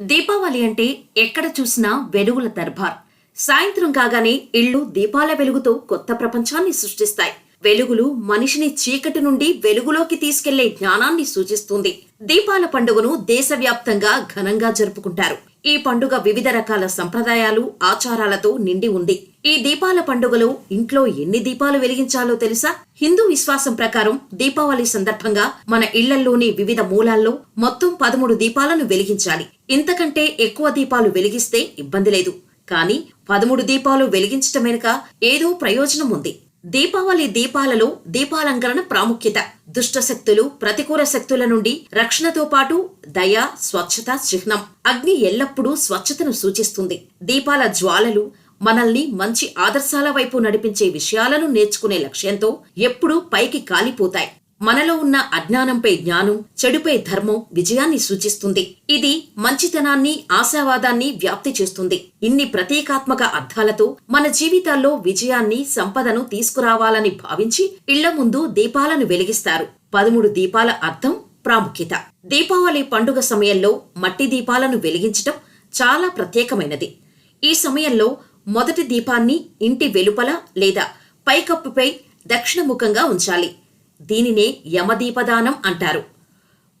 దీపావళి అంటే ఎక్కడ చూసినా వెలుగుల దర్బార్. సాయంత్రం కాగానే ఇళ్ళు దీపాల వెలుగుతో కొత్త ప్రపంచాన్ని సృష్టిస్తాయి. వెలుగులు మనిషిని చీకటి నుండి వెలుగులోకి తీసుకెళ్ళే జ్ఞానాన్ని సూచిస్తుంది. దీపాల పండుగను దేశవ్యాప్తంగా ఘనంగా జరుపుకుంటారు. ఈ పండుగ వివిధ రకాల సంప్రదాయాలు ఆచారాలతో నిండి ఉంది. ఈ దీపాల పండుగలో ఇంట్లో ఎన్ని దీపాలు వెలిగించాలో తెలుసా? హిందూ విశ్వాసం ప్రకారం దీపావళి సందర్భంగా మన ఇళ్ళల్లోని వివిధ మూలాల్లో మొత్తం పదమూడు దీపాలను వెలిగించాలి. ఇంతకంటే ఎక్కువ దీపాలు వెలిగిస్తే ఇబ్బంది లేదు. కానీ పదమూడు దీపాలు వెలిగించటం వెనుక ఏదో ప్రయోజనం ఉంది. దీపావళి దీపాలలో దీపాలంకరణ ప్రాముఖ్యత. దుష్ట శక్తులు ప్రతికూల శక్తుల నుండి రక్షణతో పాటు దయ స్వచ్ఛత చిహ్నం. అగ్ని ఎల్లప్పుడూ స్వచ్ఛతను సూచిస్తుంది. దీపాల జ్వాలలు మనల్ని మంచి ఆదర్శాల వైపు నడిపించే విషయాలను నేర్చుకునే లక్ష్యంతో ఎప్పుడూ పైకి కాలిపోతాయి. మనలో ఉన్న అజ్ఞానంపై జ్ఞానం చెడుపై ధర్మం విజయాన్ని సూచిస్తుంది. ఇది మంచితనాన్ని ఆశావాదాన్ని వ్యాప్తి చేస్తుంది. ఇన్ని ప్రతీకాత్మక అర్థాలతో మన జీవితాల్లో విజయాన్ని సంపదను తీసుకురావాలని భావించి ఇళ్ళ ముందు దీపాలను వెలిగిస్తారు. పదమూడు దీపాల అర్థం ప్రాముఖ్యత. దీపావళి పండుగ సమయంలో మట్టి దీపాలను వెలిగించటం చాలా ప్రత్యేకమైనది. ఈ సమయంలో మొదటి దీపాన్ని ఇంటి వెలుపల లేదా పైకప్పుపై దక్షిణముఖంగా ఉంచాలి. దీనినే యమదీపదానం అంటారు.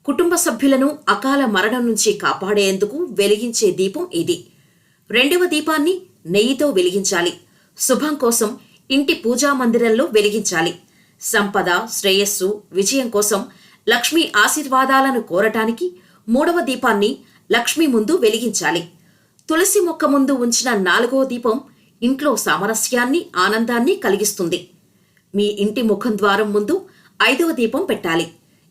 కుటుంబ సభ్యులను అకాల మరణం నుంచి కాపాడేందుకు వెలిగించే దీపం ఇది. రెండవ దీపాన్ని నెయ్యితో వెలిగించాలి. శుభం కోసం ఇంటి పూజా మందిరంలో వెలిగించాలి. సంపద శ్రేయస్సు విజయం కోసం లక్ష్మీ ఆశీర్వాదాలను కోరటానికి మూడవ దీపాన్ని లక్ష్మి ముందు వెలిగించాలి. తులసి మొక్క ముందు ఉంచిన నాలుగో దీపం ఇంట్లో సామరస్యాన్ని ఆనందాన్ని కలిగిస్తుంది. మీ ఇంటి ముఖం ద్వారం ముందు ఐదవ దీపం పెట్టాలి.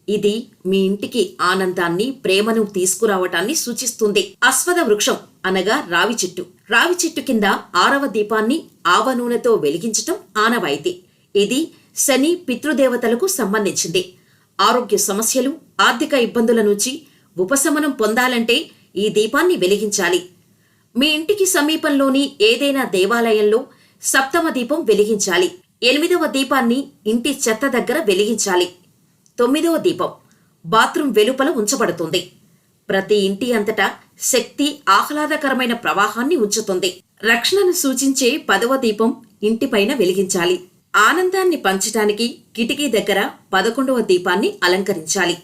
ఇది మీ ఇంటికి ఆనందాన్ని ప్రేమను తీసుకురావటాన్ని సూచిస్తుంది. అశ్వథ వృక్షం అనగా రావి చెట్టు. రావి చెట్టు కింద ఆరవ దీపాన్ని ఆవ నూనెతో వెలిగించటం ఆనవాయితీ. ఇది శని పితృదేవతలకు సంబంధించింది. ఆరోగ్య సమస్యలు ఆర్థిక ఇబ్బందుల నుంచి ఉపశమనం పొందాలంటే ఈ దీపాన్ని వెలిగించాలి. మీ ఇంటికి సమీపంలోని ఏదైనా దేవాలయంలో సప్తమ దీపం వెలిగించాలి. ఎనిమిదవ దీపాన్ని ఇంటి చెత్త దగ్గర వెలిగించాలి. తొమ్మిదవ దీపం బాత్రూం వెలుపల ఉంచబడుతుంది. ప్రతి ఇంటి అంతటా శక్తి ఆహ్లాదకరమైన ప్రవాహాన్ని ఉంచుతుంది. రక్షణను సూచించే పదవ దీపం ఇంటిపైన వెలిగించాలి. ఆనందాన్ని పంచటానికి కిటికీ దగ్గర పదకొండవ దీపాన్ని అలంకరించాలి.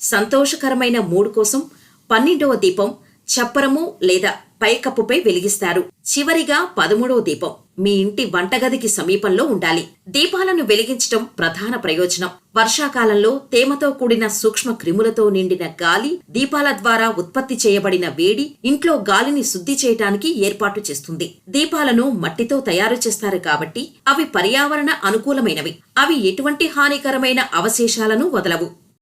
సంతోషకరమైన మూడు కోసం పన్నెండవ దీపం చప్పరము లేదా పైకప్పుపై వెలిగిస్తారు. చివరిగా పదమూడవ దీపం. మీ ఇంటి వంటగదికి సమీపంలో ఉండాలి. దీపాలను వెలిగించటం ప్రధాన ప్రయోజనం. వర్షాకాలంలో తేమతో కూడిన సూక్ష్మ క్రిములతో నిండిన గాలి దీపాల ద్వారా ఉత్పత్తి చేయబడిన వేడి ఇంట్లో గాలిని శుద్ధి చేయటానికి ఏర్పాటు చేస్తుంది. దీపాలను మట్టితో తయారు చేస్తారు కాబట్టి అవి పర్యావరణ అనుకూలమైనవి. అవి ఎటువంటి హానికరమైన అవశేషాలను వదలవు.